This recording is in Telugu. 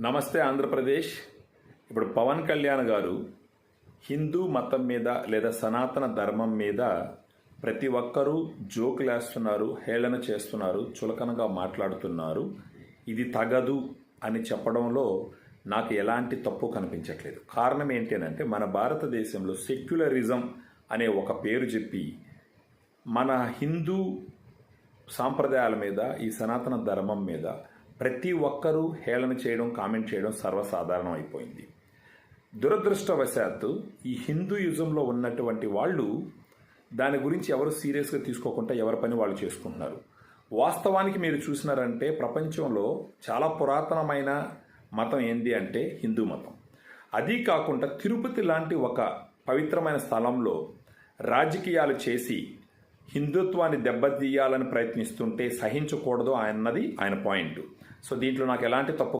నమస్తే ఆంధ్రప్రదేశ్. ఇప్పుడు పవన్ కళ్యాణ్ గారు హిందూ మతం మీద లేదా సనాతన ధర్మం మీద ప్రతి ఒక్కరూ జోకులేస్తున్నారు హేళన చేస్తున్నారు చులకనగా మాట్లాడుతున్నారు. ఇది తగదు అని చెప్పడంలో నాకు ఎలాంటి తప్పు కనిపించట్లేదు. కారణం ఏంటంటే మన భారతదేశంలో సెక్యులరిజం అనే ఒక పేరు చెప్పి మన హిందూ సాంప్రదాయాల మీద ఈ సనాతన ధర్మం మీద ప్రతి ఒక్కరూ హేళన చేయడం కామెంట్ చేయడం సర్వసాధారణం అయిపోయింది. దురదృష్టవశాత్తు ఈ హిందూయిజంలో ఉన్నటువంటి వాళ్ళు దాని గురించి ఎవరు సీరియస్గా తీసుకోకుండా ఎవరి పని వాళ్ళు చేసుకుంటున్నారు. వాస్తవానికి మీరు చూసినారంటే ప్రపంచంలో చాలా పురాతనమైన మతం ఏంది అంటే హిందూ మతం. అది కాకుండా తిరుపతి లాంటి ఒక పవిత్రమైన స్థలంలో రాజకీయాలు చేసి హిందుత్వాన్ని దెబ్బతీయాలని ప్రయత్నిస్తుంటే సహించకూడదు అన్నది ఆయన పాయింట్. సో దీంట్లో నాకు ఎలాంటి తప్పు